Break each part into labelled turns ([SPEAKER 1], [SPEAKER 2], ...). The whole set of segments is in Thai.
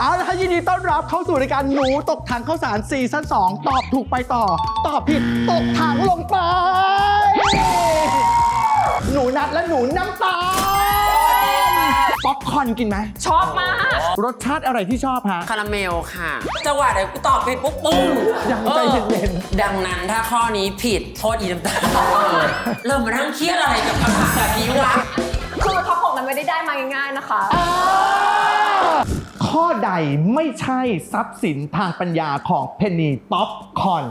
[SPEAKER 1] เอาละครับยินดีต้อนรับเข้าสู่รายการหนูตกถังข้าวสารซีซั่น2ตอบถูกไปต่อ ตอบผิดตกถังลงไป หนูนัดและหนูน้ำตาลป๊อปคอร์นกินไหม
[SPEAKER 2] ชอบมาก
[SPEAKER 1] รสชาติอะไรที่ชอบฮะ
[SPEAKER 3] คาราเมลค่ะจังหวะเดี๋ยวกูตอบผิดปุ๊บปุ้ง
[SPEAKER 1] ยังใจเย็น
[SPEAKER 3] ออดังนั้นถ้าข้อนี้ผิดโทษอีน้ำตาลเริ่มมานั่งเครียดอะไรกับคำถามแบบนี้วะ
[SPEAKER 2] คือท็อปของมันไม่ได้ได้มาง่ายๆนะคะ
[SPEAKER 1] ข้อใดไม่ใช่ทรัพย์สินทางปัญญาของเพนนีป๊อปคอร์น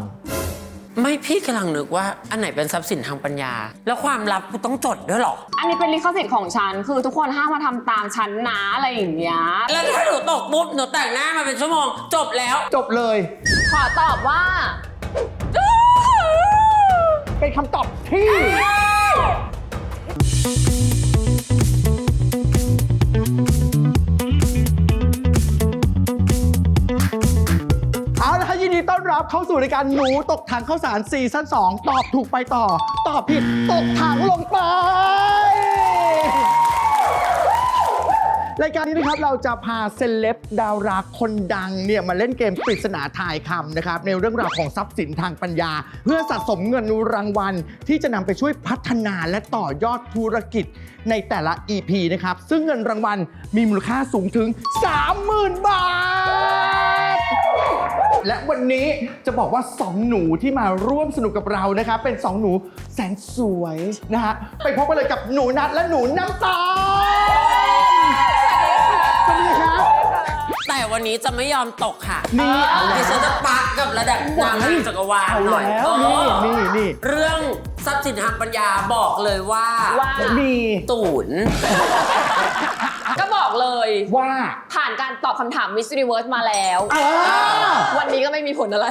[SPEAKER 3] ไม่พี่กำลังนึกว่าอันไหนเป็นทรัพย์สินทางปัญญา แล้วความลับกูต้องจดด้วยเหรอ
[SPEAKER 2] อันนี้เป็นลิขสิทธิ์ของฉัน คือทุกคนห้ามมาทำตามฉันนะอะไรอย่างเงี้ย
[SPEAKER 3] แล้วถ้าหนูตกปุ๊บหนูแต่งหน้ามาเป็นชั่วโมง จบแล้ว
[SPEAKER 1] จบเลย
[SPEAKER 2] ขอตอบว่า
[SPEAKER 1] สู่รายการหนูตกถังข้าวสารซีซั่น2ตอบถูกไปต่อ ตอบผิดตกถังลงไป รายการนี้นะครับเราจะพาเซเลบดาราคนดังเนี่ยมาเล่นเกมปริศนาทายคำนะครับในเรื่องราวของทรัพย์สินทางปัญญา เพื่อสะสมเงินรางวัล ที่จะนำไปช่วยพัฒนาและต่อยอดธุรกิจในแต่ละ EP นะครับซึ่งเงินรางวัลมีมูลค่าสูงถึง 30,000 บาท และวันนี้จะบอกว่า 2 หนูที่มาร่วมสนุกกับเรานะครับเป็น 2 หนูแสนสวยนะฮะไปพบกันเลยกับหนูนัดและหนูน้ำตาลสวัสดีครับ
[SPEAKER 3] แต่วันนี้จะไม่ยอมตกค่ะ
[SPEAKER 1] นี่เอาแล้ว
[SPEAKER 3] ดิฉันจะปักกับระดับนางงามจักรวาล
[SPEAKER 1] เอา
[SPEAKER 3] หน่อย
[SPEAKER 1] แล้ว
[SPEAKER 3] เอ
[SPEAKER 1] นี่
[SPEAKER 3] อ
[SPEAKER 1] นี่นี่
[SPEAKER 3] เรื่องทรัพย์สินทางปัญญาบอกเลยว่า
[SPEAKER 2] ว่า
[SPEAKER 1] มี
[SPEAKER 3] ตูน
[SPEAKER 2] ก็ บอกเลย
[SPEAKER 1] ว่า
[SPEAKER 2] ผ่านการตอบคำถาม Miss Universe มาแล้ว
[SPEAKER 1] อ่า
[SPEAKER 2] วันนี้ก็ไม่มีผลอะไร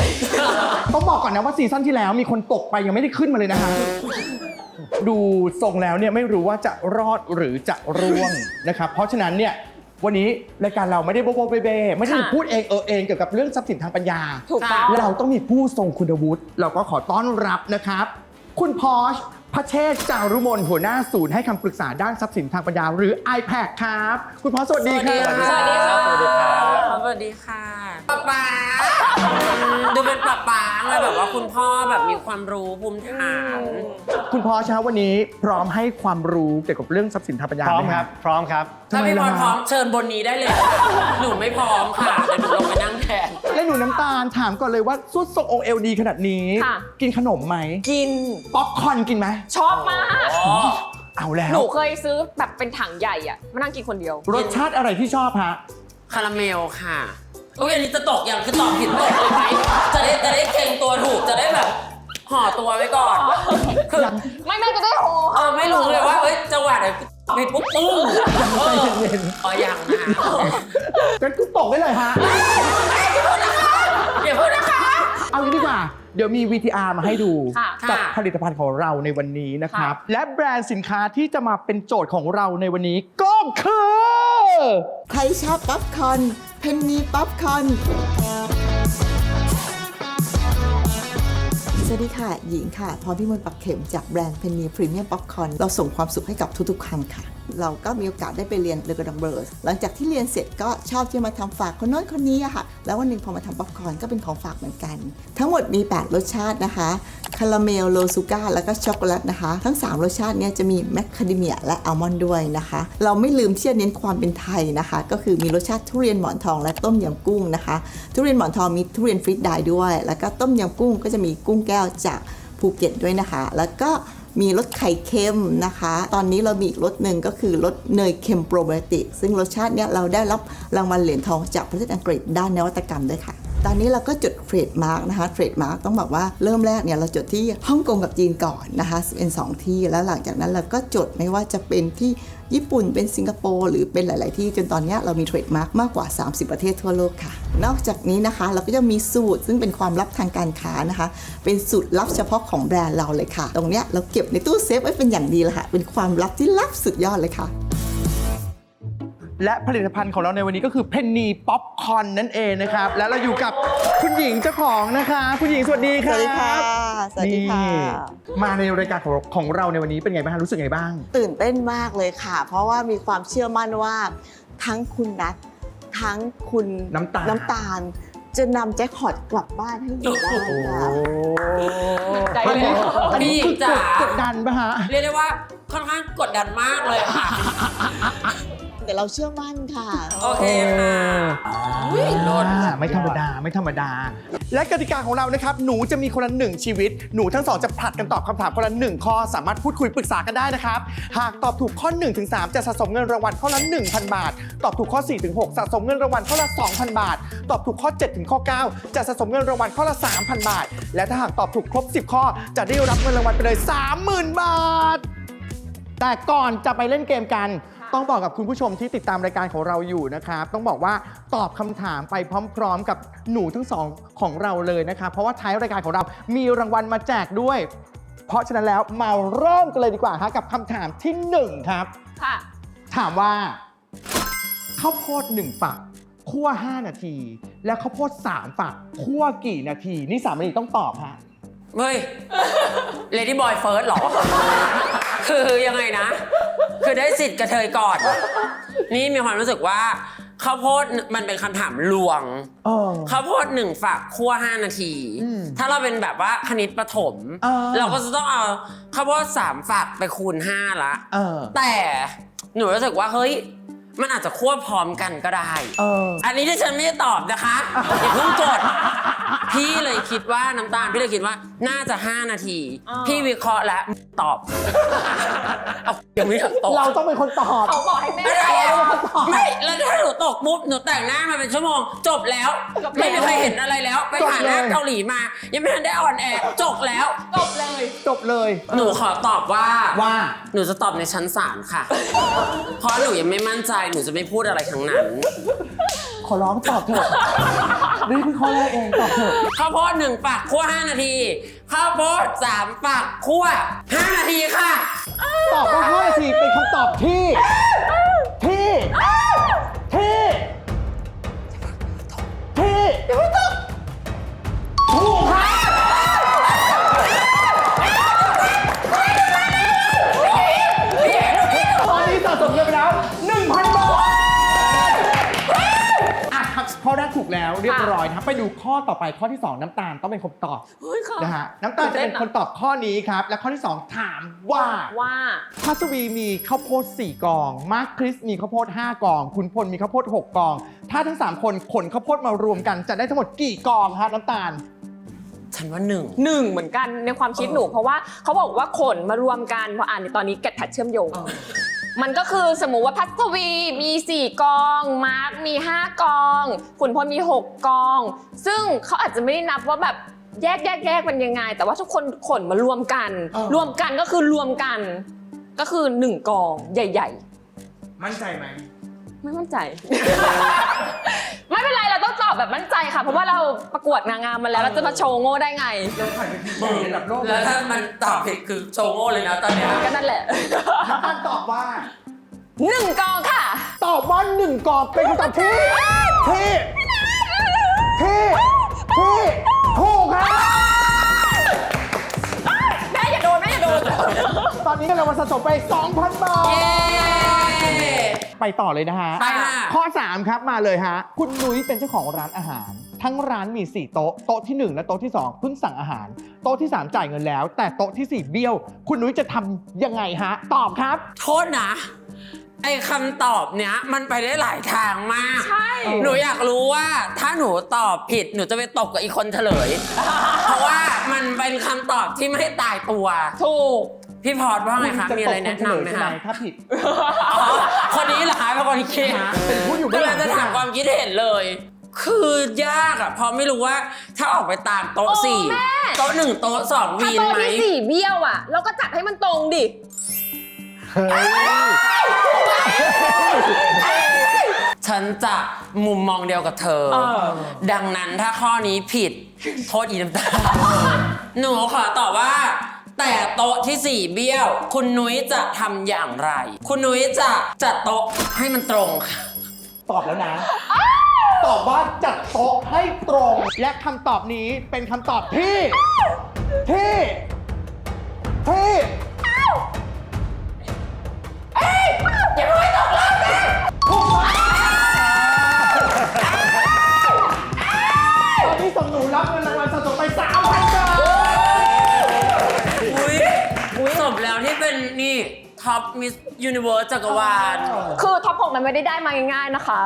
[SPEAKER 1] ต้องบอกก่อนนะว่าซีซั่นที่แล้วมีคนตกไปยังไม่ได้ขึ้นมาเลยนะฮะดูทรงแล้วเนี่ยไม่รู้ว่าจะรอดหรือจะร่วงนะครับ เพราะฉะนั้นเนี่ยวันนี้รายการเราไม่ได้โบโบเบเบไม่ได้
[SPEAKER 2] ค่ะ
[SPEAKER 1] พูดเองเออเองเกี่ยวกับเรื่องทรัพย์สินทางปัญญา
[SPEAKER 2] ถูกต้อง
[SPEAKER 1] เราต้องมีผู้ทรงคุณวุฒิเราก็ขอต้อนรับนะครับ คุณพอช พระเชษฐ์จารุมนหัวหน้าศูนย์ให้คำปรึกษาด้านทรัพย์สินทางปัญญาหรือ iPad ครับ คุณพอชสวัสดีครับ
[SPEAKER 3] สวัสดีค่ะ สวัสดีค่ะสวัสดีค่ะป๊าป๊าดูเป็นป๊าป๊าเลยแบบว่าคุณพ่อแบบมีความรู้ภูมิฐาน
[SPEAKER 1] คุณพอชครับวันนี้พร้อมให้ความรู้เกี่ยวกับเรื่องทรัพย์สินทางปัญญา
[SPEAKER 4] พร้อม
[SPEAKER 1] ไห
[SPEAKER 4] ครับ พร้อมครับ
[SPEAKER 3] ถ้าพี่พร
[SPEAKER 1] ทำไมล่ะ
[SPEAKER 3] พร้อมเชิญบนนี้ได้เลยค่ะหนูไม่พร้อมค่ะเดี๋ยวหนูลงไปนั่งแทน
[SPEAKER 1] และหนูน้ำตาลถามก่อนเลยว่าสุดทรงองค์เอลดีขนาดนี้
[SPEAKER 2] ค่ะ
[SPEAKER 1] กินขนมไหม
[SPEAKER 2] กิน
[SPEAKER 1] ป๊อปคอร์นกินไหม
[SPEAKER 2] ชอบมาก
[SPEAKER 3] อ๋อ
[SPEAKER 1] เอาแล้ว
[SPEAKER 2] หนูเคยซื้อแบบเป็นถังใหญ่อะมานั่งกินคนเดียว
[SPEAKER 1] รสชาติอะไรที่ชอบฮะ
[SPEAKER 3] คาราเมลค่ะโอ้ยอันนี้จะตกอย่างคือตอบผิดตกเลยไหมจะได้จะได้เก่งตัวถูกจะได้แบบห่อตัวไว้ก่อน คือ
[SPEAKER 2] ไม่ไม่จะได้โห
[SPEAKER 3] เออไม่รู้เลยว่าเอ้ยจังหวะไหนไปปุ๊บปุ้งเออ
[SPEAKER 1] ใจเย็น
[SPEAKER 3] อ๋อยังนะคะ
[SPEAKER 1] งั้นกูตกได้เลยฮะ
[SPEAKER 3] เดี๋ยวพูดนะคะ
[SPEAKER 1] เอางี้ดีกว่า เดี๋ยวมี VTR มาให้ดู
[SPEAKER 2] ค่ะ
[SPEAKER 1] กับ
[SPEAKER 3] ค่ะ
[SPEAKER 1] ผลิตภัณฑ์ของเราในวันนี้นะครับ และแบรนด์สินค้าที่จะมาเป็นโจทย์ของเราในวันนี้ก็คือ
[SPEAKER 5] ใครชอบป๊อปคอร์นเพนนีป๊อปคอร์นสวัสดีค่ะ หญิงค่ะ พรพิมลปักเข็มจากแบรนด์เพนนีพรีเมียมป๊อปคอร์นเราส่งความสุขให้กับทุกๆครั้งค่ะ เราก็มีโอกาสได้ไปเรียนเลกดัมเบอร์สหลังจากที่เรียนเสร็จก็ชอบที่มาทำฝากคนน้นคนนี้อะค่ะ แล้ววันหนึ่งพอมาทำป๊อปคอร์นก็เป็นของฝากเหมือนกัน ทั้งหมดมี 8 รสชาตินะคะคาราเมลโลซูก้าแล้วก็ช็อกโกแลตนะคะ ทั้ง 3 รสชาติเนี้จะมีแมคคาเดเมียและอัลมอนด์ด้วยนะคะ เราไม่ลืมที่จะเน้นความเป็นไทยนะคะ ก็คือมีรสชาติทุเรียนหมอนทองและต้มยำกุ้งนะคะ ทุเรียนหมอนทองมีทุเรียนฟรีดได้ด้วย แล้วก็ต้มยำกุ้งก็จะมีกุ้งแก้วจากภูเก็ตด้วยนะคะ แล้วก็ มีรสไข่เค็มนะคะ ตอนนี้เรามีอีกรสหนึ่งก็คือรสเนยเค็มโปรไบโอติกซึ่งรสชาติเนี้ยเราได้รับรางวัลเหรียญทองจากประเทศอังกฤษด้านนวัตกรรมด้วยค่ะตอนนี้เราก็จดเทรดมาร์กนะคะเทรดมาร์กต้องบอกว่าเริ่มแรกเนี่ยเราจดที่ฮ่องกงกับจีนก่อนนะคะเป็นสองที่แล้วหลังจากนั้นเราก็จดไม่ว่าจะเป็นที่ ญี่ปุ่นเป็นสิงคโปร์หรือเป็นหลาย ๆ ที่จนตอนนี้เรามีเทรดมาร์กมากกว่า 30 ประเทศทั่วโลกค่ะ นอกจากนี้นะคะเราก็จะมีสูตรซึ่งเป็นความลับทางการค้านะคะ เป็นสูตรลับเฉพาะของแบรนด์เราเลยค่ะ ตรงเนี้ยเราเก็บในตู้เซฟไว้เป็นอย่างดีเลยค่ะ เป็นความลับที่ลับสุดยอดเลยค่ะ
[SPEAKER 1] และผลิตภัณฑ์ของเราในวันนี้ก็คือเพนนีป๊อปคอร์นนั่นเองนะครับ และเราอยู่กับคุณหญิงเจ้าของนะคะ คุณหญิงสวัสดีครับ
[SPEAKER 5] สวัสดีค่ะ สวัสดีค่ะ
[SPEAKER 1] นี่มาในรายการของของเราในวันนี้เป็นไงบ้างรู้สึกไงบ้าง
[SPEAKER 5] ตื่นเต้นมากเลยค่ะ เพราะว่ามีความเชื่อมั่นว่า ทั้งคุณนัททั้งคุณ
[SPEAKER 1] น้ำตาล
[SPEAKER 5] น้ำตาลจะนำแจ็คพอตกลับบ้านให้อยู่ได้
[SPEAKER 1] โอ้
[SPEAKER 5] ค่ะ
[SPEAKER 2] ใจ
[SPEAKER 1] อัน
[SPEAKER 2] เลย
[SPEAKER 1] นี้อันนี้คือกด
[SPEAKER 3] พี่จ๋า
[SPEAKER 1] กดดันปะฮะ
[SPEAKER 3] เรียกได้ว่าค่อนข้างกดดันมากเลยค่ะ
[SPEAKER 5] แต่เราเชื่อมั่นค่ะ
[SPEAKER 3] โอเคค่ะอุ้ยลด
[SPEAKER 1] อ่าไม่ธรรมดาไม่ธรรมดา และกติกาของเรานะครับ หนูจะมีคนละหนึ่งชีวิต หนูทั้งสองจะผลัดกันตอบคำถามคนละหนึ่งข้อ สามารถพูดคุยปรึกษากันได้นะครับ หากตอบถูกข้อ1ถึง3จะสะสมเงินรางวัลข้อละ 1,000 บาท ตอบถูกข้อ4ถึง6สะสมเงินรางวัลข้อละ 2,000 บาท ตอบถูกข้อ7ถึงข้อ 9 จะสะสมเงินรางวัลข้อละ 3,000 บาท และถ้าหากตอบถูกครบ 10 ข้อ จะได้รับเงินรางวัลไปเลย 30,000 บาท แต่ก่อนจะไปเล่นเกมกัน ต้องบอกกับคุณผู้ชมที่ติดตามรายการของเราอยู่นะครับ ต้องบอกว่าตอบคำถามไปพร้อม ๆ กับหนูทั้งสองของเราเลยนะครับเพราะว่าท้ายรายการของเรามีรางวัลมาแจกด้วย เพราะฉะนั้นแล้วมาเริ่มกันเลยดีกว่าฮะกับคำถามที่หนึ่งครับ
[SPEAKER 2] ค่ะ
[SPEAKER 1] ถามว่าข้าวโพดหนึ่งฝักคั่ว5 นาที และข้าวโพด3ฝักคั่วกี่นาที นี่สามนาทีต้องตอบฮะ
[SPEAKER 3] เฮ้ย เลดี้บอยเฟิร์สหรอ คือยังไงนะ คือได้สิทธิ์กระเทยก่อน นี่มีความรู้สึกว่าข้าวโพดมันเป็นคำถามลวง
[SPEAKER 1] เออ
[SPEAKER 3] ข้าวโพดหนึ่งฝักคั่ว5นาที
[SPEAKER 1] อืม
[SPEAKER 3] ถ้าเราเป็นแบบว่าคณิตประถม
[SPEAKER 1] เออ
[SPEAKER 3] เราก็จะต้องเอาข้าวโพดสามฝักไปคูณ5ละ
[SPEAKER 1] เออ
[SPEAKER 3] แต่หนูรู้สึกว่าเฮ้ย มันอาจจะควบพร้อมกันก็ได้
[SPEAKER 1] เออ
[SPEAKER 3] อันนี้ที่ฉันไม่ได้ตอบนะคะอย่าเพิ่งกด พี่เลยคิดว่าน้ำตาล พี่เลยคิดว่าน่าจะ 5 นาที
[SPEAKER 2] อ่า
[SPEAKER 3] พี่วิเคราะห์แล้วตอบเอายังไม่อยากตอบ
[SPEAKER 1] เราต้องเป็นคนตอบ
[SPEAKER 2] เขาบอกให้แม่
[SPEAKER 3] ไม่ได้
[SPEAKER 2] ตอบ
[SPEAKER 3] อะไม่แล้วถ้าหนูตกปุ๊บหนูแต่งหน้ามาเป็นชั่วโมง จบแล้ว
[SPEAKER 2] จบแล้ว
[SPEAKER 3] ไม่มีใครเห็นอะไรแล้ว ไปถ่ายหน้า
[SPEAKER 1] จบเลย
[SPEAKER 3] เกาหลีมา ยังไม่ทันได้ออนแอร์จบแล้ว
[SPEAKER 2] จบเลย
[SPEAKER 1] จบเลย
[SPEAKER 3] หนูขอตอบว่า
[SPEAKER 1] ว่า
[SPEAKER 3] หนูจะตอบในชั้นศาลค่ะ เพราะหนูยังไม่มั่นใจหนูจะไม่พูดอะไรทั้งนั้น
[SPEAKER 1] ขอร้องตอบเถอะนี่คือข้อแรกเองตอบเถอะ
[SPEAKER 3] ข้าวโพดหนึ่งฝักคั่ว5นาที ข้าวโพดสามฝักคั่ว5นาทีค่ะ
[SPEAKER 1] ตอบว่า5นาทีเป็นคำตอบที่ ที่ ที่ ที่ถูกครับ ข้อแรกถูกแล้วเรียบร้อยนะครับไปดูข้อต่อไปข้อที่ 2 น้ำตาลต้องเป็นคนตอบ
[SPEAKER 2] เฮ้ยค่ะ
[SPEAKER 1] นะฮะน้ำตาลจะเป็นคนตอบข้อนี้ครับ และข้อที่ 2 ถามว่า
[SPEAKER 2] ว่า
[SPEAKER 1] พัสวีมีข้าวโพด4กอง มาร์คคริสมีข้าวโพด5กอง คุณพลมีข้าวโพด6กอง ถ้าทั้ง 3 คนขนข้าวโพดมารวมกันจะได้ทั้งหมดกี่กองฮะน้ำตาล
[SPEAKER 3] ฉันว่าหนึ่ง
[SPEAKER 2] หนึ่งเหมือนกันในความคิดหนู เพราะว่าเขาบอกว่าขนมารวมกันพออ่านในตอนนี้แกะแพทเชื่อมโยง มันก็คือสมมุติว่าพัทวีมี 4 กอง มาร์คมี 5 กอง ขุนพลมี 6 กอง ซึ่งเขาอาจจะไม่ได้นับว่าแบบแยกแยกแยกเป็นยังไง แต่ว่าทุกคนขนมารวมกัน
[SPEAKER 1] เออ
[SPEAKER 2] รวมกันก็คือรวมกัน ก็คือ 1 กองใหญ่
[SPEAKER 1] มั่นใจไหม
[SPEAKER 2] ๆ ไม่มั่นใจ ไม่เป็นไรเราต้องตอบแบบมั่นใจค่ะ เพราะว่าเราประกวดนางงามมาแล้วเราจะมาโชว์โง่ได้ไง
[SPEAKER 1] เราผ่านไปทีใหญ่ระดับโลก
[SPEAKER 3] แล้วถ้ามันตอบผิดคือโชว์โง่เลยนะตอนเนี้ย
[SPEAKER 2] ก็นั่นแหละ
[SPEAKER 1] น้ำตาลตอบว่า
[SPEAKER 2] หนึ่งกองค่ะ
[SPEAKER 1] ตอบว่าหนึ่งกองเป็นคำตอบที่ที่ที่ที่ถูกครับ
[SPEAKER 2] แม่อย่าโดนแม่อย่าโดน
[SPEAKER 1] ตอนนี้เรามาสะสมไป 2,000 บาท
[SPEAKER 3] เย้
[SPEAKER 1] ไปต่อเลยนะฮะ
[SPEAKER 3] ไปค่ะ
[SPEAKER 1] ข้อ 3 ครับมาเลยฮะ คุณนุ้ยเป็นเจ้าของร้านอาหาร ทั้งร้านมี 4 โต๊ะ โต๊ะที่1 และโต๊ะที่ 2 เพิ่งสั่งอาหาร โต๊ะที่ 3 จ่ายเงินแล้ว แต่โต๊ะทีสี่ 4 เบี้ยว คุณนุ้ยจะทำยังไงฮะ ตอบครับ
[SPEAKER 3] โทษนะ ไอ้คำตอบเนี้ยมันไปได้หลายทางมาก
[SPEAKER 2] ใช่
[SPEAKER 3] หนูอยากรู้ว่าถ้าหนูตอบผิดหนูจะไปตบกับอีกคนเฉลย เพราะว่ามันเป็นคำตอบที่ไม่ตายตัว
[SPEAKER 2] ถูก
[SPEAKER 3] พี่พอดว่าไงคะ มีอะไรแนะนำไหม
[SPEAKER 1] ใช่ไหม
[SPEAKER 3] คะ
[SPEAKER 1] ถ้าผิด
[SPEAKER 3] อ๋อคนนี้เหรอคะเป็นคนคิด
[SPEAKER 1] เป็นผู้อยู่เบื้องหลั
[SPEAKER 3] กำลั
[SPEAKER 1] ง
[SPEAKER 3] งจะถามความคิดเห็นเลย คือยากอะเพราะไม่รู้ว่าถ้าออกไปตามโต๊ะ
[SPEAKER 2] โอ้
[SPEAKER 3] สี่
[SPEAKER 2] แม่
[SPEAKER 3] โต๊ะหนึ่งโต๊ะสอง
[SPEAKER 2] ถ้า
[SPEAKER 3] วีน
[SPEAKER 2] โต๊ะ
[SPEAKER 3] ไหม
[SPEAKER 2] ที่สี่เบี้ยวอะเราก็จัดให้มันตรงดิ
[SPEAKER 1] เฮ้ย
[SPEAKER 3] ฉันจะมุมมองเดียวกับเธอ
[SPEAKER 2] เออ
[SPEAKER 3] ดังนั้นถ้าข้อนี้ผิด โทษอีน้ำตาลหนูขอตอบว่า แต่โต๊ะที่ 4 เบี้ยว คุณนุ้ยจะทำอย่างไร คุณนุ้ยจะจัดโต๊ะให้มันตรงค่ะ
[SPEAKER 1] ตอบแล้วนะ ตอบว่าจัดโต๊ะให้ตรง และคำตอบนี้เป็นคำตอบที่ ที่ ที่
[SPEAKER 3] ถูกไหมตอนนี้สมหนูรับเงินรางวัลสะส
[SPEAKER 1] ถูกต้อง
[SPEAKER 3] ท็อปมิสยูนิเวิร์สจักรวาล
[SPEAKER 2] คือท็อปหกมันไม่ได้ได้มาง่ายๆนะคะ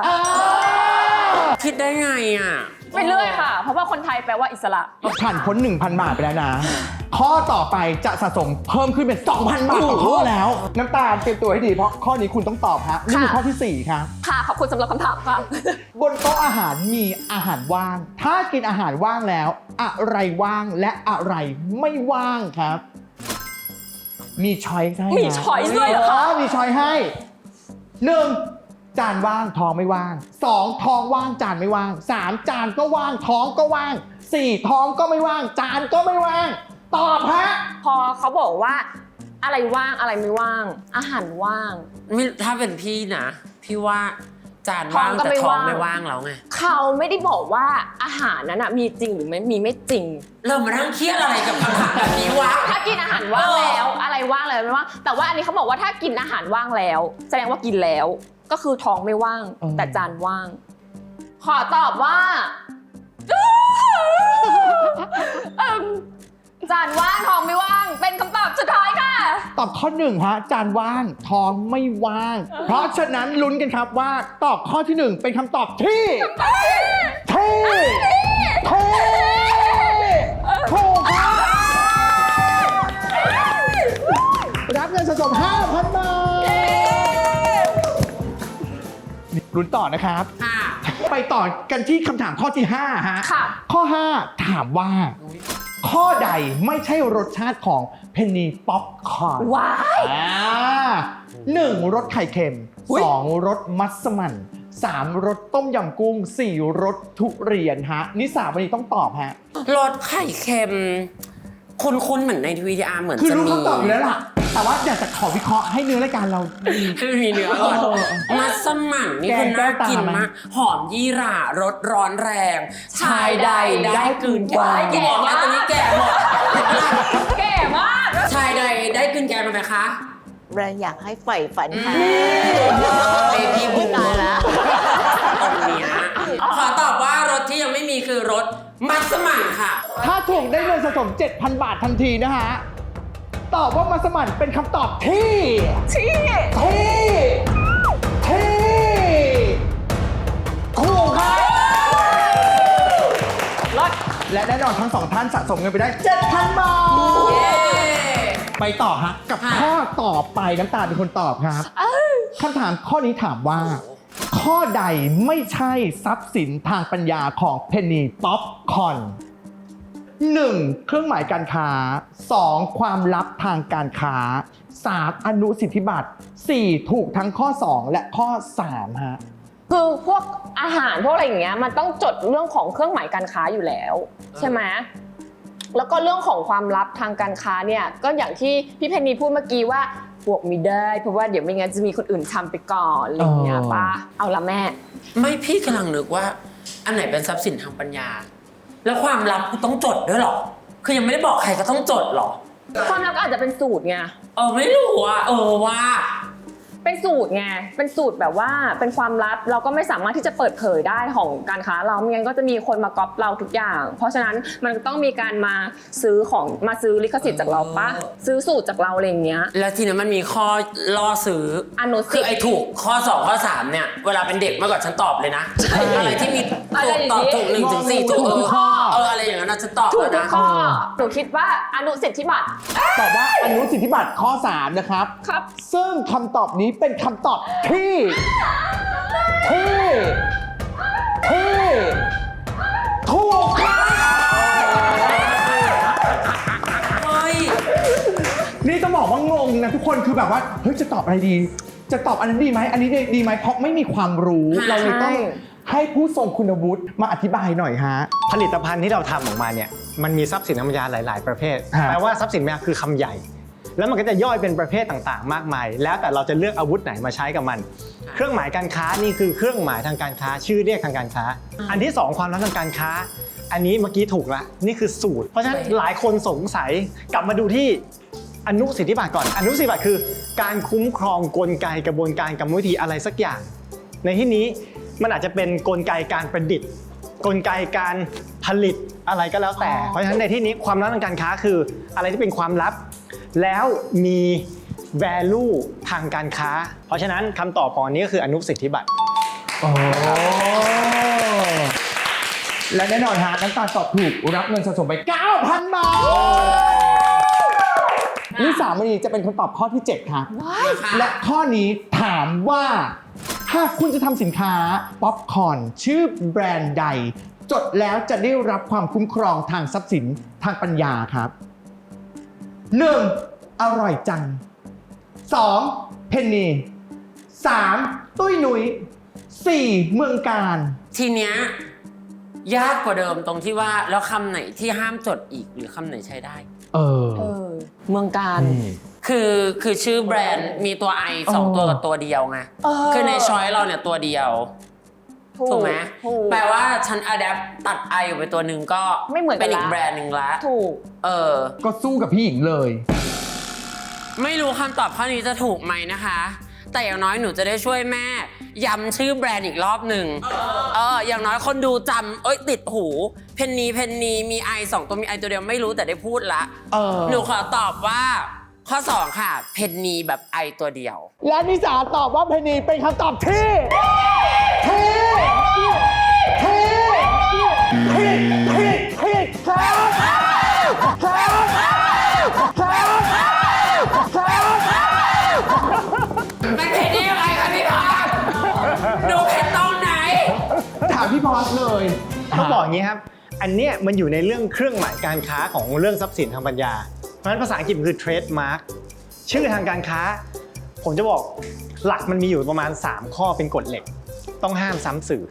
[SPEAKER 3] คิดได้ไงอะ
[SPEAKER 2] ไปเรื่อยค่ะ เพราะว่าคนไทยแปลว่าอิสระ
[SPEAKER 1] ผ่านพ้น 1,000 บาทไปแล้วนะ ข้อต่อไปจะสะสมเพิ่มขึ้นเป็น 2,000 บาทต่อข้อแล้ว น้ำตาลเตรียมตัวให้ดีเพราะข้อนี้คุณต้องตอบฮะนี่คือ
[SPEAKER 2] ค่ะ
[SPEAKER 1] ข้อที่ 4 ครับ
[SPEAKER 2] ค่ะ ขอบคุณสำหรับคำถามค่ะ
[SPEAKER 1] บนโต๊ะอาหารมีอาหารว่าง ถ้ากินอาหารว่างแล้ว อะไรว่างและอะไรไม่ว่างครับ มีช้อยส์ให้นะ
[SPEAKER 2] มี choice ด้วยเหรอคะ
[SPEAKER 1] มีช้อยส์ให้หนึ่งจานว่างท้องไม่ว่างสองท้องว่างจานไม่ว่างสามจานก็ว่างท้องก็ว่างสี่ท้องก็ไม่ว่าง จานก็ไม่ว่าง ตอบฮะ
[SPEAKER 2] พอเขาบอกว่า อะไรว่างอะไรไม่ว่าง อาหารว่าง
[SPEAKER 3] ไม่ถ้าเป็นพี่นะ พี่ว่า จานว่าง
[SPEAKER 2] ท้องก็
[SPEAKER 3] แต่
[SPEAKER 2] ไม่
[SPEAKER 3] ท้อง
[SPEAKER 2] ว่าง
[SPEAKER 3] ไม่ว่างแล้วไง
[SPEAKER 2] เขาไม่ได้บอกว่าอาหารนั้นนะมีจริงหรือไม่มีไม่จริง
[SPEAKER 3] เรามานั่งเครียดอะไรกับคำถามแบบนี้วะ
[SPEAKER 2] ถ้ากินอาหารว่างแล้วอะไรว่างเลยไม่ว่างแต่ว่าอันนี้เขาบอกว่าถ้ากินอาหารว่างแล้ว แสดงว่ากินแล้ว ก็คือท้องไม่ว่าง
[SPEAKER 1] อืม
[SPEAKER 2] แต่จานว่าง ขอตอบว่าเอิ่ม จานว่างท้องไม่ว่าง เป็นคำตอบสุดท้ายค่ะ
[SPEAKER 1] ตอบข้อหนึ่งฮะจานว่างท้องไม่ว่าง เพราะฉะนั้นลุ้นกันครับว่าตอบข้อที่หนึ่งเป็นคำตอบที่เท่เท่ถูกครับรับเงินสะสม5,000บาทลุ้นต่อนะครับ
[SPEAKER 3] ค่ะ
[SPEAKER 1] ไปต่อกันที่คำถามข้อที่ 5 ฮะ
[SPEAKER 2] ค่ะ
[SPEAKER 1] ข้อ 5 ถามว่า ข้อใดไม่ใช่รสชาติของเพนนีป๊อปคอร์น
[SPEAKER 2] ว้าย
[SPEAKER 1] อ่าหนึ่งรสไข่เค็ม
[SPEAKER 2] อุ๊ย
[SPEAKER 1] สองรสมัสมั่นสามรสต้มยำกุ้งสี่รสทุเรียนฮะ นิสาวันนี้ต้องตอบฮะ
[SPEAKER 3] รสไข่เค็ม คุ้นๆเหมือนในทีวีดีอาร์เหมือน
[SPEAKER 1] คือ
[SPEAKER 3] จะ
[SPEAKER 1] รู้
[SPEAKER 3] มี
[SPEAKER 1] คำตอบอยู่แล้วล่ะ แต่ว่าอยากจะขอวิเคราะห์ให้เนื้อรายการเราดี
[SPEAKER 3] ให้มันมีเนื้อก่อน
[SPEAKER 1] เออ
[SPEAKER 3] มัสมั่นนี่
[SPEAKER 1] แก
[SPEAKER 3] คื
[SPEAKER 1] ง
[SPEAKER 3] อน่ากิน
[SPEAKER 1] แก้วตาม
[SPEAKER 3] มาก หอมยี่หร่ารสร้อนแรง
[SPEAKER 2] ชายใดได้กลืนแก
[SPEAKER 3] ว้ายแก่มากตอนนี้แก่หมด
[SPEAKER 2] แก่มาก
[SPEAKER 3] ชายใดได้กลืนแกมาไหมคะ
[SPEAKER 5] แบรนด์อยากให้ใฝ่ฝันค่ะ
[SPEAKER 3] เบบี้บู
[SPEAKER 5] ตายแล้ว
[SPEAKER 3] มัสมั่นค่ะ
[SPEAKER 1] ถ้าถูกได้เงินสะสม 7,000 บาททันทีนะฮะ ตอบว่ามัสมั่นเป็นคำตอบที่
[SPEAKER 2] ที่
[SPEAKER 1] ที่ที่ถูกครับ
[SPEAKER 2] รถ
[SPEAKER 1] และแน่นอนทั้งสองท่านสะสมเงินไปได้ 7,000 บาท
[SPEAKER 3] เย้
[SPEAKER 1] ไปต่อฮะ กับ
[SPEAKER 3] ค่ะ
[SPEAKER 1] ข้อต่อไปน้ำตาลเป็นคนตอบครับคำถามข้อนี้ถามว่า ข้อใดไม่ใช่ทรัพย์สินทางปัญญาของเพนนีป๊อปคอน 1. เครื่องหมายการค้า 2. ความลับทางการค้า 3. อนุสิทธิบัตร 4. ถูกทั้งข้อ 2 และข้อ 3 ฮะ
[SPEAKER 2] คือพวกอาหารพวกอะไรอย่างเงี้ยมันต้องจดเรื่องของเครื่องหมายการค้าอยู่แล้ว ใช่ไหมแล้วก็เรื่องของความลับทางการค้าเนี่ยก็อย่างที่พี่เพนนีพูดเมื่อกี้ว่า บวกไม่ได้ เพราะว่าเดี๋ยวไม่งั้นจะมีคนอื่นทำไปก่อนอะไรอย่างเงี้ย
[SPEAKER 1] อ๋อ
[SPEAKER 2] ป้าเอาละแม่
[SPEAKER 3] ไม่พี่กำลังนึกว่า อันไหนเป็นทรัพย์สินทางปัญญา แล้วความลับต้องจดด้วยเหรอ คือยังไม่ได้บอกใครก็ต้องจดเหรอ
[SPEAKER 2] ความลับก็อาจจะเป็นสูตรไง
[SPEAKER 3] เออไม่รู้อะเออว่า
[SPEAKER 2] เป็นสูตรไง เป็นสูตรแบบว่าเป็นความลับเราก็ไม่สามารถที่จะเปิดเผยได้ของการค้าเราไม่งั้นก็จะมีคนมาก๊อปเราทุกอย่าง เพราะฉะนั้นมันต้องมีการมาซื้อของมาซื้อลิขสิทธิ์จากเราปะ
[SPEAKER 3] เออ
[SPEAKER 2] ซื้อสูตรจากเราอะไรอย่างเงี้ย
[SPEAKER 3] แล้วทีนี้มันมีข้อล่อซื้อ
[SPEAKER 2] อนุ
[SPEAKER 3] คื
[SPEAKER 2] สิ
[SPEAKER 3] อ
[SPEAKER 2] ท
[SPEAKER 3] ไอ้
[SPEAKER 2] ธิ์
[SPEAKER 3] ถูกข้อ 2 ข้อ 3 เนี่ย เวลาเป็นเด็กเมื่อก่อนฉันตอบเลยนะ อะไรที่มี
[SPEAKER 2] อะไร
[SPEAKER 3] ถูก
[SPEAKER 2] อย่างนี้
[SPEAKER 3] ตอบถูกหนึ่งถึงสี่ถูก
[SPEAKER 1] ถูกทุ
[SPEAKER 3] เออก
[SPEAKER 1] ข้อ
[SPEAKER 3] เอออะไรอย่างนั้นนะฉันตอบ
[SPEAKER 2] ถูก
[SPEAKER 3] แล้ว
[SPEAKER 2] ทุก
[SPEAKER 3] นะ
[SPEAKER 2] ข้อหนูคิดว่าอนุสิทธิบัตร
[SPEAKER 1] ตอบว่าอนุสิทธิบัตรข้อ 3 นะครับ
[SPEAKER 2] ครับ
[SPEAKER 1] ซึ่งคำตอบนี้เป็นคำตอบที่ ที่ ที่ถูกครับ
[SPEAKER 3] เฮ้ย
[SPEAKER 1] นี่ต้องบอกว่างงนะทุกคนคือแบบว่า เฮ้ย จะตอบอะไรดี จะตอบอันนั้นดีไหมอันนี้ดีไหมเพราะไม่มีความรู้
[SPEAKER 3] ใช่
[SPEAKER 1] เราเลยต้องให้ผู้ทรงคุณวุฒิมาอธิบายหน่อยฮะ
[SPEAKER 4] ผลิตภัณฑ์ที่เราทำออกมาเนี่ย มันมีทรัพย์สินทางปัญญาหลาย ๆ ประเภท
[SPEAKER 1] ฮะ
[SPEAKER 4] แปลว่าทรัพย์สินปัญญาคือคำใหญ่ แล้วมันก็จะย่อยเป็นประเภทต่างๆ มากมาย แล้วแต่เราจะเลือกอาวุธไหนมาใช้กับมัน เครื่องหมายการค้านี่คือเครื่องหมายทางการค้าชื่อเรียกทางการค้า อันที่สองความลับทางการค้า อันนี้เมื่อกี้ถูกละนี่คือสูตร เพราะฉะนั้นหลายคนสงสัยกลับมาดูที่อนุสิทธิบัตรก่อน อนุสิทธิบัตรคือ การคุ้มครองกลไกกระบวนการกรรมวิธีอะไรสักอย่าง ในที่นี้มันอาจจะเป็นกลไกการประดิษฐ์ กลไกการผลิตอะไรก็แล้วแต่ เพราะฉะนั้นในที่นี้ความลับทางการค้าคืออะไรที่เป็นความลับ แล้วมี value ทางการค้า เพราะฉะนั้นคำตอบของอันนี้ก็คืออนุสิทธิบัตร
[SPEAKER 1] โอ้และแน่นอนฮะน้ำตาลตอบถูกรับเงินสะสมไป 9,000 บาทนี่สามวันนี้จะเป็นคนตอบข้อที่ 7ครับและข้อนี้ถามว่า หากคุณจะทำสินค้าป๊อปคอร์นชื่อแบรนด์ใด จดแล้วจะได้รับความคุ้มครองทางทรัพย์สินทางปัญญาครับ 1. อร่อยจัง 2. เพนนี 3. ตุ้ยหนุย 4. เมืองการ
[SPEAKER 3] ทีเนี้ยยากกว่าเดิมตรงที่ว่าแล้วคำไหนที่ห้ามจดอีกหรือคำไหนใช้ได้
[SPEAKER 1] เออ
[SPEAKER 2] เออ เมืองการ
[SPEAKER 3] คือคือชื่อแบรนด์มีตัว I สอง
[SPEAKER 1] อ๋อ
[SPEAKER 3] ตัวกับตัวเดียวไง
[SPEAKER 2] เออ
[SPEAKER 3] คือในช้อยเราเนี่ยตัวเดียว ถูกไหม
[SPEAKER 2] ถูก
[SPEAKER 3] แปลว่าฉันอัดแอปตัด I ออกไปตัวหนึ่งก็
[SPEAKER 2] ไม่เหมือนกัน
[SPEAKER 3] เป็นอีก
[SPEAKER 2] ละ
[SPEAKER 3] แบรนด์หนึ่งละ
[SPEAKER 2] ถูก
[SPEAKER 3] เออ
[SPEAKER 1] ก็สู้กับพี่หญิงเลย
[SPEAKER 3] ไม่รู้คำตอบข้อนี้จะถูกไหมนะคะ แต่อย่างน้อยหนูจะได้ช่วยแม่ย้ำชื่อแบรนด์อีกรอบหนึ่งเออ อย่างน้อยคนดูจำเอ้ยติดหู เพนนีเพนนีมีไอสองตัวมีไอตัวเดียวไม่รู้แต่ได้พูดละ
[SPEAKER 1] เออ
[SPEAKER 3] หนูขอตอบว่า ข้อ 2 ค่ะ เพนนีแบบไอตัวเดียว
[SPEAKER 1] และนิสาตอบว่าเพนนีเป็นคำตอบที่ที่ที่ผิดผิดผิดครับครับครับครับ
[SPEAKER 3] มันเพนนีอะไรคะพี่พามดูเพนตรงไหน
[SPEAKER 1] ถามพี่พอสเลย
[SPEAKER 4] ต้องบอกอย่างนี้ครับ อันเนี้ยมันอยู่ในเรื่องเครื่องหมายการค้าของเรื่องทรัพย์สินทางปัญญา เพราะฉะนั้นภาษาอังกฤษมันคือ trademark ชื่อทางการค้า ผมจะบอกหลักมันมีอยู่ประมาณ 3 ข้อเป็นกฎเหล็ก ต้องห้ามซ้ำสื่อ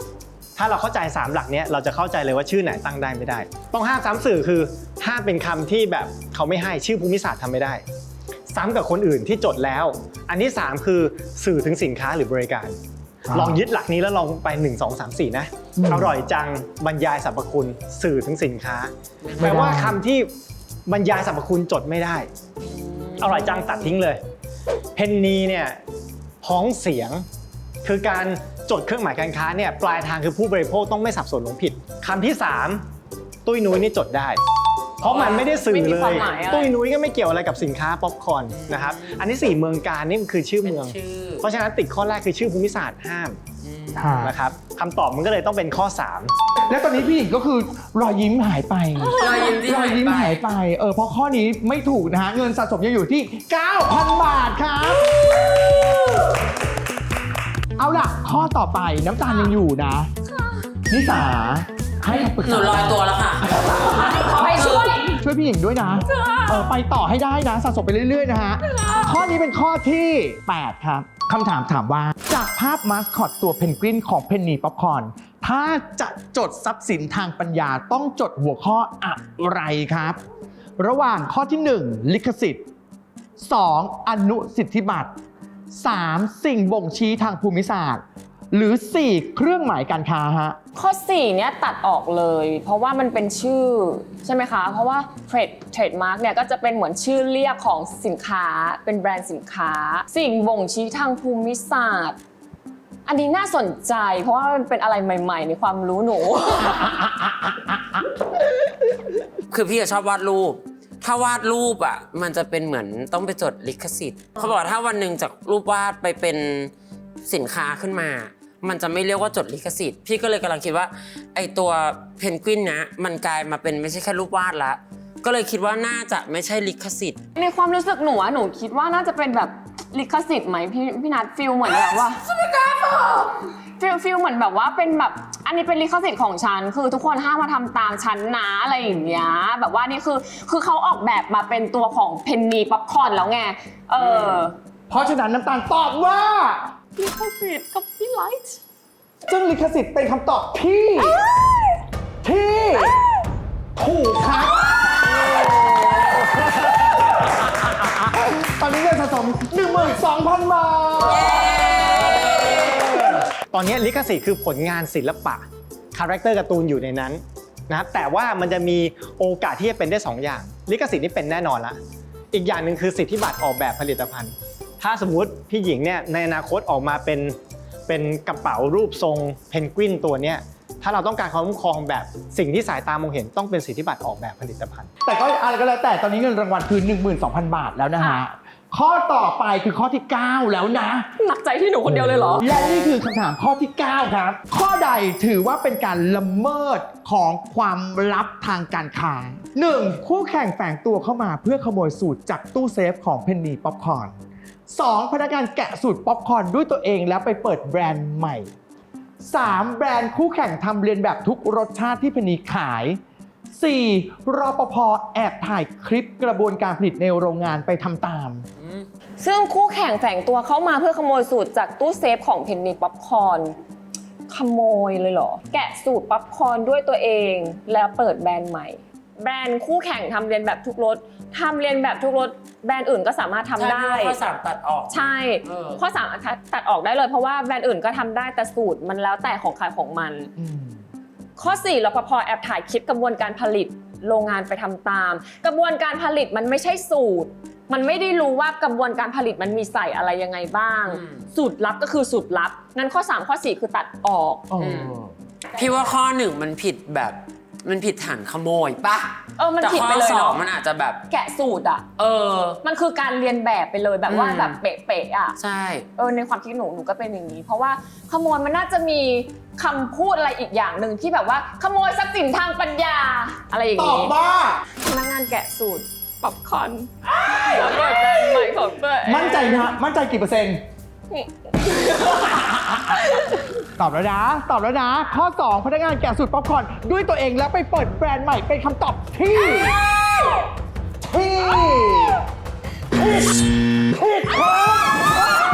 [SPEAKER 4] ถ้าเราเข้าใจ 3 หลักเนี้ยเราจะเข้าใจเลยว่าชื่อไหนตั้งได้ไม่ได้ ต้องห้ามซ้ำสื่อคือห้ามเป็นคำที่แบบเขาไม่ให้ชื่อภูมิศาสตร์ทำไม่ได้ ซ้ำกับคนอื่นที่จดแล้ว อันที่ 3 คือสื่อถึงสินค้าหรือบริการ
[SPEAKER 1] อ่า
[SPEAKER 4] ลองยึดหลักนี้แล้วลองไป 1 2 3 4 นะ
[SPEAKER 1] อืม
[SPEAKER 4] อร่อยจังบรรยายสรรพคุณสื่อถึงสินค้า
[SPEAKER 1] ไม่
[SPEAKER 4] แปล
[SPEAKER 1] ได้
[SPEAKER 4] ว่าคำที่ บรรยายสรรพคุณจดไม่ได้ อร่อยจังตัดทิ้งเลย เพนนีเนี่ยพ้องเสียง คือการจดเครื่องหมายการค้าเนี่ยปลายทางคือผู้บริโภคต้องไม่สับสนหลงผิดคำที่ 3 ตุ้ยนุ้ยนี่จดได้ เพราะมันไม่ได้สื่อ
[SPEAKER 2] ไม่มี
[SPEAKER 4] เล
[SPEAKER 2] ความ
[SPEAKER 4] ย
[SPEAKER 2] หมายอะไร
[SPEAKER 4] ตุ้ยนุ้ยก็ไม่เกี่ยวอะไรกับสินค้าป๊อปคอร์นนะครับอันที่สี่เมืองการนี่มันคือชื่อ
[SPEAKER 3] เป็น
[SPEAKER 4] เมือง
[SPEAKER 3] ชื่อ
[SPEAKER 4] เพราะฉะนั้นติดข้อแรกคือชื่อภูมิศาสตร์ห้าม
[SPEAKER 3] อืม
[SPEAKER 4] นะครับคำตอบมันก็เลยต้องเป็นข้อ3
[SPEAKER 1] และตอนนี้พี่หญิงก็คือรอยยิ้มหายไป
[SPEAKER 3] รอยยิ้มที่
[SPEAKER 1] รอยยิ้ม
[SPEAKER 3] หา
[SPEAKER 1] หายย
[SPEAKER 3] ไป
[SPEAKER 1] ไป เออเพราะข้อนี้ไม่ถูกนะฮะ เงินสะสมยังอยู่ที่ 9,000 บาทครับ เอาล่ะ ข้อต่อไปน้ำตาลยังอยู่นะ นิสาให้คำปรึก
[SPEAKER 3] หนู
[SPEAKER 1] ษา
[SPEAKER 3] ลอยตัวแล้วค่ะ
[SPEAKER 2] ขอให้ช่วย
[SPEAKER 1] ช่วยพี่หญิงด้วยนะเออไปต่อให้ได้นะ สะสมไปเรื่อย ๆ นะฮะ ข้อนี้เป็นข้อที่ 8 ครับ คำถามถามว่าจากภาพมาสคอตตัวเพนกวินของเพนนีป๊อปคอนถ้าจะจดทรัพย์สินทางปัญญาต้องจดหัวข้ออะไรครับ ระหว่างข้อที่ 1 ลิขสิทธิ์ 2. อนุสิทธิบัตร 3. สิ่งบ่งชี้ทางภูมิศาสตร์ หรือ 4. เครื่องหมายการค้าฮะ
[SPEAKER 2] ข้อ 4 เนี้ยตัดออกเลย เพราะว่ามันเป็นชื่อใช่ไหมคะ เพราะว่าเทรดเทรดมาร์กเนี่ยก็จะเป็นเหมือนชื่อเรียกของสินค้า เป็นแบรนด์สินค้า สิ่งบ่งชี้ทางภูมิศาสตร์ อันนี้น่าสนใจ เพราะว่ามันเป็นอะไรใหม่ ๆ ในความรู้หนู
[SPEAKER 3] คือพี่อะชอบวาดรูป ถ้าวาดรูปอะ มันจะเป็นเหมือนต้องไปจดลิขสิทธิ์ เขาบอกว่าถ้าวันหนึ่งจากรูปวาดไปเป็นสินค้าขึ้นมา มันจะไม่เรียกว่าจดลิขสิทธิ์พี่ก็เลยกำลังคิดว่า ไอตัวเพนกวินนะมันกลายมาเป็นไม่ใช่แค่รูปวาดละ ก็เลยคิดว่าน่าจะไม่ใช่ลิขสิทธิ์
[SPEAKER 2] ในความรู้สึกหนูอะหนูคิดว่าน่าจะเป็นแบบลิขสิทธิ์ไหมพี่พี่นัทฟิลเหมือนแบบว่าฟิลฟิลเหมือนแบบว่าเป็นแบบอันนี้เป็นลิขสิทธิ์ของฉันคือทุกคนห้ามมาทำตามฉันนะอะไรอย่างเงี้ยแบบว่านี่คือคือเขาออกแบบมาเป็นตัวของเพนนีป๊อปคอร์นแล้วไงเออ
[SPEAKER 1] เพราะฉะนั้นน้ำตาลตอบว่า
[SPEAKER 2] ลิขสิทธิ์กับพี่ไลท์
[SPEAKER 1] ซึ่งลิขสิทธิ์เป็นคำตอบที่ที่ถูกครับตอนนี้เงินสะสม12,000 บาท
[SPEAKER 4] ตอนนี้ลิขสิทธิ์คือผลงานศิลปะ คาแรคเตอร์การ์ตูนอยู่ในนั้นนะครับแต่ว่ามันจะมีโอกาสที่จะเป็นได้ 2 อย่าง ลิขสิทธิ์นี่เป็นแน่นอนละ อีกอย่างหนึ่งคือสิทธิบัตรออกแบบผลิตภัณฑ์ ถ้าสมมุติพี่หญิงเนี่ยในอนาคตออกมาเป็นเป็นกระเป๋ารูปทรงเพนกวินตัวเนี้ยถ้าเราต้องการความคุ้มครองแบบสิ่งที่สายตามองเห็นต้องเป็นสิทธิบัตรออกแบบผลิตภัณฑ์
[SPEAKER 1] แต่ก็อะไรก็แล้วแต่ตอนนี้เงินรางวัลคือ 12,000 บาทแล้วนะฮะ ข้อต่อไปคือข้อที่ 9 แล้วนะ
[SPEAKER 2] หนักใจที่หนูคนเดียวเลยเหรอ
[SPEAKER 1] และนี่คือคำถามข้อที่ 9 ครับ ข้อใดถือว่าเป็นการละเมิดของความลับทางการค้า 1. คู่แข่งแฝงตัวเข้ามาเพื่อขโมยสูตรจากตู้เซฟของเพนนีป๊อปคอร์น 2. พนักงานแกะสูตรป๊อปคอร์นด้วยตัวเองแล้วไปเปิดแบรนด์ใหม่ 3. แบรนด์คู่แข่งทำเรียนแบบทุกรสชาติที่เพนนีขาย 4. รอปภแอบถ่ายคลิปกระบวนการผลิตในโรงงานไปทำตาม
[SPEAKER 2] ซึ่งคู่แข่งแฝงตัวเข้ามาเพื่อขโมยสูตรจากตู้เซฟของเพนนีป๊อปคอร์นขโมยเลยเหรอ แกะสูตรป๊อปคอร์นด้วยตัวเองแล้วเปิดแบรนด์ใหม่ แบรนด์คู่แข่งทำเรียนแบบทุกรสทำเรียนแบบทุกรสแบรนด์อื่นก็สามารถทำได้
[SPEAKER 3] ใช่ข้อสามตัดออก
[SPEAKER 2] ใช่
[SPEAKER 3] เออ
[SPEAKER 2] ข้อสามตัดออกได้เลยเพราะว่าแบรนด์อื่นก็ทำได้แต่สูตรมันแล้วแต่ของใครของมันข้อ4รปภแอบถ่ายคลิปกระบวนการผลิตโรงงานไปทำตาม กระบวนการผลิตมันไม่ใช่สูตร มันไม่ได้รู้ว่ากระบวนการผลิตมันมีใส่อะไรยังไงบ้าง
[SPEAKER 3] อืม
[SPEAKER 2] สูตรลับก็คือสูตรลับงั้นข้อ 3 ข้อ 4 คือตัดออก
[SPEAKER 1] อ๋อ
[SPEAKER 3] พี่ว่าข้อหนึ่งมันผิดแบบ มันผิดฐานขโมยปะ
[SPEAKER 2] เออมัน
[SPEAKER 3] แต่
[SPEAKER 2] ผิด
[SPEAKER 3] ข้
[SPEAKER 2] ไป
[SPEAKER 3] อ
[SPEAKER 2] เลย
[SPEAKER 3] สอง
[SPEAKER 2] เนาะ
[SPEAKER 3] มันอาจจะแบบ
[SPEAKER 2] แกะสูตรอะ
[SPEAKER 3] เออ
[SPEAKER 2] มันคือการเรียนแบบไปเลยแบบว่า
[SPEAKER 3] อืม
[SPEAKER 2] แบบเป๊ะๆอะ
[SPEAKER 3] ใช่
[SPEAKER 2] เออในความคิดหนูหนูก็เป็นอย่างนี้ เพราะว่าขโมยมันน่าจะมีคำพูดอะไรอีกอย่างหนึ่งที่แบบว่าขโมยทรัพย์สินทางปัญญา อะไรอย่าง
[SPEAKER 1] ตอบ
[SPEAKER 2] นี้
[SPEAKER 1] ว่า
[SPEAKER 2] พนักงานแกะสูตรป๊อปคอร์นแล้วเปิดแบรนด์ใหม่ของตัวเอง
[SPEAKER 1] มั่นใจนะ มั่นใจกี่เปอร์เซ็นต์ตอบแล้วนะ ตอบแล้วนะ ข้อ 2 พนักงานแกะสูตรป๊อปคอร์นด้วยตัวเองแล้วไปเปิดแบรนด์ใหม่เป็นคำตอบที่ที่ผิดผิดครับ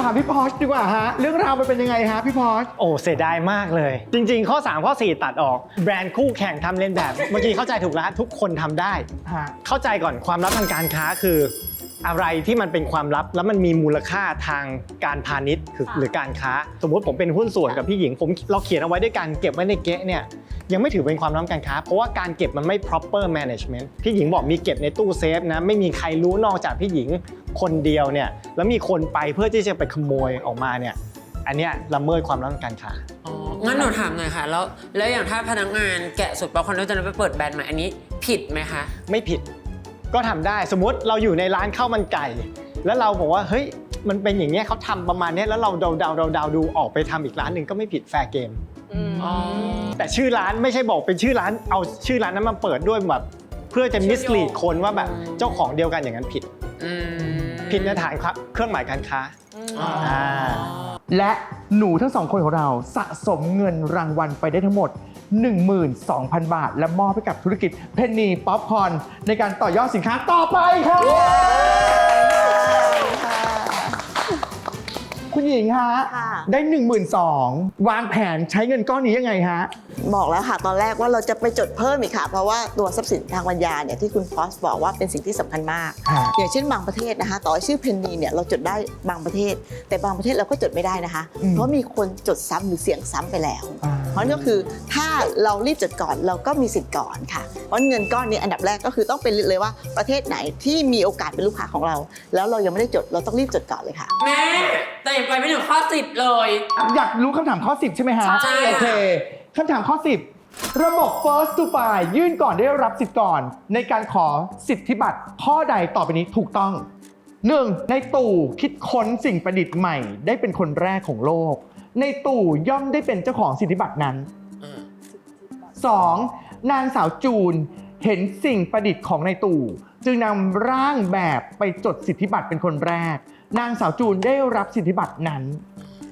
[SPEAKER 1] ถามพี่พอชดีกว่าฮะ เรื่องราวมันเป็นยังไงฮะพี่พอช
[SPEAKER 4] โอ้เสียดายมากเลย จริง ๆ ข้อ 3 ข้อ 4 ตัดออกแบรนด์คู่แข่งทำเลียนแบบ เมื่อกี้เข้าใจถูกแล้วทุกคนทำได้
[SPEAKER 1] ฮะ
[SPEAKER 4] เข้าใจก่อนความลับทางการค้าคือ อะไรที่มันเป็นความลับแล้วมันมีมูลค่าทางการพาณิชย์คือหรือการค้า สมมุติผมเป็นหุ้นส่วนกับพี่หญิงผมเราเขียนเอาไว้ด้วยการเก็บไว้ในเก๊ะเนี่ยยังไม่ถือเป็นความลับการค้า เพราะว่าการเก็บมันไม่ proper management พี่หญิงบอกมีเก็บในตู้เซฟนะไม่มีใครรู้นอกจากพี่หญิงคนเดียวเนี่ยแล้วมีคนไปเพื่อที่จะไปขโมยออกมาเนี่ยอันเนี้ยละเมิดความลับทางการค้า
[SPEAKER 3] อ๋องั้นหนูถามหน่อยค่ะแล้วแล้วอย่างถ้าพนักงานแกะสูตรป๊อปคอร์นแล้วจะนำไปเปิดแบรนด์ใหม่อันนี้ผิดไหมคะ
[SPEAKER 4] ไม่ผิด ก็ทำได้สมมติเราอยู่ในร้านข้าวมันไก่ แล้วเราบอกว่าเฮ้ยมันเป็นอย่างเงี้ยเขาทำประมาณเนี้ยแล้วเราเดาเดาเดาเดาดูออกไปทำอีกร้านหนึ่งก็ไม่ผิดแฟร์เกม
[SPEAKER 3] อ๋อ
[SPEAKER 4] แต่ชื่อร้านไม่ใช่บอกเป็นชื่อร้านเอาชื่อร้านนั้นมาเปิดด้วยแบบเพื่อจะมิสลีดคนว่าแบบเจ้าของเดียวกันอย่างนั้นผิด
[SPEAKER 3] อืม
[SPEAKER 4] ผิดในฐานครับเครื่องหมายการค้า
[SPEAKER 3] อ๋อ
[SPEAKER 4] อ่า
[SPEAKER 1] และหนูทั้งสองคนของเราสะสมเงินรางวัลไปได้ทั้งหมด 12,000 บาท และมอบให้กับธุรกิจเพนนีป๊อปคอร์นในการต่อยอดสินค้าต่อไปครั คุณหญิงฮะ
[SPEAKER 5] ค่ะ
[SPEAKER 1] ได้ 12,000วางแผนใช้เงินก้อนนี้ยังไงฮะ
[SPEAKER 5] บอกแล้วค่ะตอนแรกว่าเราจะไปจดเพิ่มอีกค่ะ เพราะว่าตัวทรัพย์สินทางปัญญาเนี่ยที่คุณฟอสบอกว่าเป็นสิ่งที่สำคัญมาก
[SPEAKER 1] ฮะ
[SPEAKER 5] อย่างเช่นบางประเทศนะคะ ต่อให้ชื่อเพนนีเนี่ยเราจดได้บางประเทศ แต่บางประเทศเราก็จดไม่ได้นะคะ
[SPEAKER 1] อืม
[SPEAKER 5] เพราะมีคนจดซ้ำหรือเสียงซ้ำไปแล้ว
[SPEAKER 1] อ่า
[SPEAKER 5] เพราะนั่นก็คือถ้าเรารีบจดก่อนเราก็มีสิทธิ์ก่อนค่ะ เพราะเงินก้อนนี้อันดับแรกก็คือต้องเป็นเลยว่าประเทศไหนที่มีโอกาสเป็นลูกค้าของเรา แล้วเรายังไม่ได้จดเราต้องรีบจดก่อนเลยค่ะ
[SPEAKER 3] แม่แต่ยังไปไม่ถึงข้อสิบเลย
[SPEAKER 1] อยากรู้คำถามข้อ 10 ใช่ไหมฮะ
[SPEAKER 2] ใช่
[SPEAKER 1] โอเคคำถามข้อ 10 ระบบ first to buy ยื่นก่อนได้รับสิทธิ์ก่อน ในการขอสิทธิบัตรข้อใดต่อไปนี้ถูกต้อง 1. ในตู่คิดค้นสิ่งประดิษฐ์ใหม่ ได้เป็นคนแรกของโลก ในตู่ย่อมได้เป็นเจ้าของสิทธิบัตรนั้น
[SPEAKER 3] อืม
[SPEAKER 1] 2. นางสาวจูนเห็นสิ่งประดิษฐ์ของในตู่ จึงนำร่างแบบไปจดสิทธิบัตรเป็นคนแรก นางสาวจูนได้รับสิทธิบัตรนั้น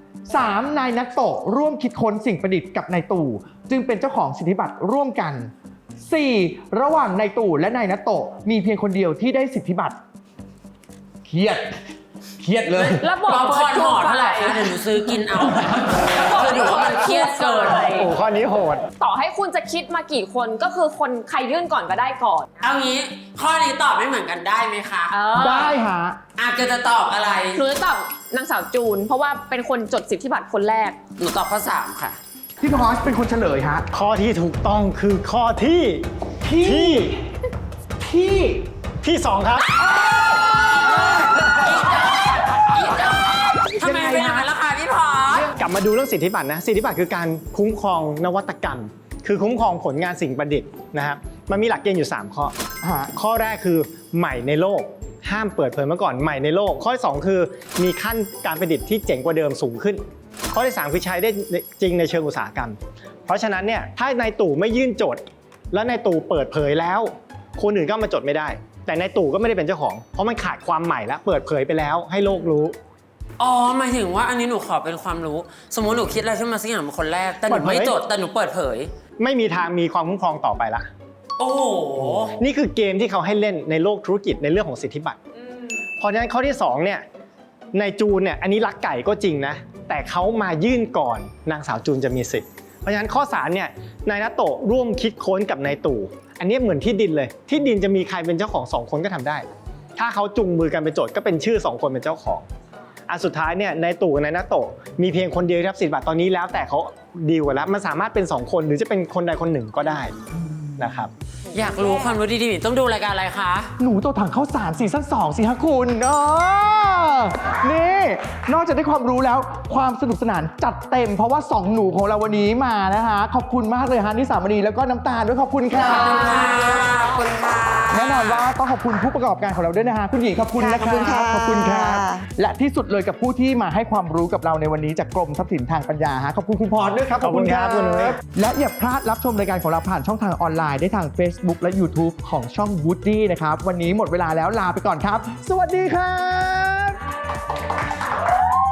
[SPEAKER 1] 3. นายนัตโตะร่วมคิดค้นสิ่งประดิษฐ์กับนายตู่ จึงเป็นเจ้าของสิทธิบัตรร่วมกัน 4. ระหว่างนายตู่และนายนัตโตะมีเพียงคนเดียวที่ได้สิทธิบัตรเครียด เครียดเลย
[SPEAKER 2] แล้วบอก
[SPEAKER 3] ป๊อปคอร์นห่อเท่าไหร่
[SPEAKER 2] ไฟ
[SPEAKER 3] คะเดี๋ยวหนูซื้อกินเอาคือหนูว่ามันเครียดเกิน
[SPEAKER 4] โอ้ข้อนี้โหด
[SPEAKER 2] ต่อให้คุณจะคิดมากี่คนก็คือคนใครยื่นก่อนก็ได้ก่อน
[SPEAKER 3] เอางี้ ข้อนี้ตอบไม่เหมือนกันได้ไหมคะ
[SPEAKER 2] เออ
[SPEAKER 1] ได้ฮะ
[SPEAKER 3] อาจจะจะตอบอะไร
[SPEAKER 2] หนูจะตอบนางสาวจูน เพราะว่าเป็นคนจดสิทธิบัตรคนแรก
[SPEAKER 3] หนูตอบข้อสามค่ะ
[SPEAKER 1] พี่พอชเป็นคนเฉลยฮะ
[SPEAKER 4] ข้อที่ถูกต้องคือข้อที่
[SPEAKER 1] ที่
[SPEAKER 4] ที่
[SPEAKER 1] ที่
[SPEAKER 4] ที่สองครับ
[SPEAKER 3] ล่ะคะพี่พอส
[SPEAKER 4] กลับมาดูเรื่องสิทธิบัตรนะ สิทธิบัตรคือการคุ้มครองนวัตกรรม คือคุ้มครองผลงานสิ่งประดิษฐ์นะครับ มันมีหลักเกณฑ์อยู่ 3 ข้อ
[SPEAKER 1] ฮะ
[SPEAKER 4] ข้อแรกคือใหม่ในโลก ห้ามเปิดเผยมาก่อนใหม่ในโลก ข้อที่สองคือมีขั้นการประดิษฐ์ที่เจ๋งกว่าเดิมสูงขึ้น ข้อที่สามคือใช้ได้จริงในเชิงอุตสาหกรรม เพราะฉะนั้นเนี่ยถ้านายตู่ไม่ยื่นโจทย์ แล้วนายตู่เปิดเผยแล้ว คนอื่นก็มาจดไม่ได้ แต่นายตู่ก็ไม่ได้เป็นเจ้าของ เพราะมันขาดความใหม่แล้วเปิดเผยไปแล้วให้โลกรู้
[SPEAKER 3] อ๋อหมายถึงว่าอันนี้หนูขอเป็นความรู้ สมมติหนูคิดอะไรขึ้นมาสักอย่างเป็นคนแรก แต่หนูไม่
[SPEAKER 4] เปิดเผย
[SPEAKER 3] จดแต่หนูเปิดเผย
[SPEAKER 4] ไม่มีทางมีความคุ้มครองต่อไปละ
[SPEAKER 3] โอ้โห
[SPEAKER 4] นี่คือเกมที่เขาให้เล่นในโลกธุรกิจในเรื่องของสิทธิบัตรเพราะฉะนั้นข้อที่สองเนี่ยในจูนเนี่ยอันนี้รักไก่ก็จริงนะ แต่เขามายื่นก่อนนางสาวจูนจะมีสิทธิ์เพราะฉะนั้นข้อสามเนี่ยนายนัตโตะร่วมคิดค้นกับนายตู่อันนี้เหมือนที่ดินเลย ที่ดินจะมีใครเป็นเจ้าของสองคนก็ทำได้ ถ้าเขาจุงมือกันไปโจทย์ก็เป็นชื่อสองคนเป็นเจ้าของ อันสุดท้ายเนี่ยนายตู่กับนายนัตโตะมีเพียงคนเดียวที่รับสิทธิบัตรตอนนี้แล้วแต่เขาดีลกันแล้วมันสามารถเป็นสองคนหรือจะเป็นคนใดคนหนึ่งก็ได้นะครับ
[SPEAKER 3] อยากรู้ความรู้ดีๆต้องดูรายการอะไรคะ
[SPEAKER 1] หนูตัวถังข้าวสารซีซั่น2สิฮะคุณเออนี่ นอกจากได้ความรู้แล้วความสนุกสนานจัดเต็ม เพราะว่า 2 หนูของเราวันนี้มานะคะ ขอบคุณมากเลยฮะนิสามณีแล้วก็น้ำตาลด้วยขอบคุณค่ะ
[SPEAKER 3] ขอบคุณค่ะ
[SPEAKER 1] แน่นอนว่าต้องขอบคุณผู้ประกอบการของเราด้วยนะฮะคุณหญิงขอบคุณนะ
[SPEAKER 5] ขอบคุณค่ะ
[SPEAKER 1] ขอบคุณครับและที่สุดเลยกับผู้ที่มาให้ความรู้กับเราในวันนี้จากกรมทรัพย์สินทางปัญญาฮะขอบคุณคุณพรด้วยครับ
[SPEAKER 4] ขอบคุณครับคุณนุ้ย
[SPEAKER 1] และอย่าพลาดรับชมรายการของเราผ่านช่องทางออนไลน์ได้ทาง Facebook และ YouTube ของช่อง Woody นะครับวันนี้หมดเวลาแล้วลาไปก่อนครับ สวัสดีครับ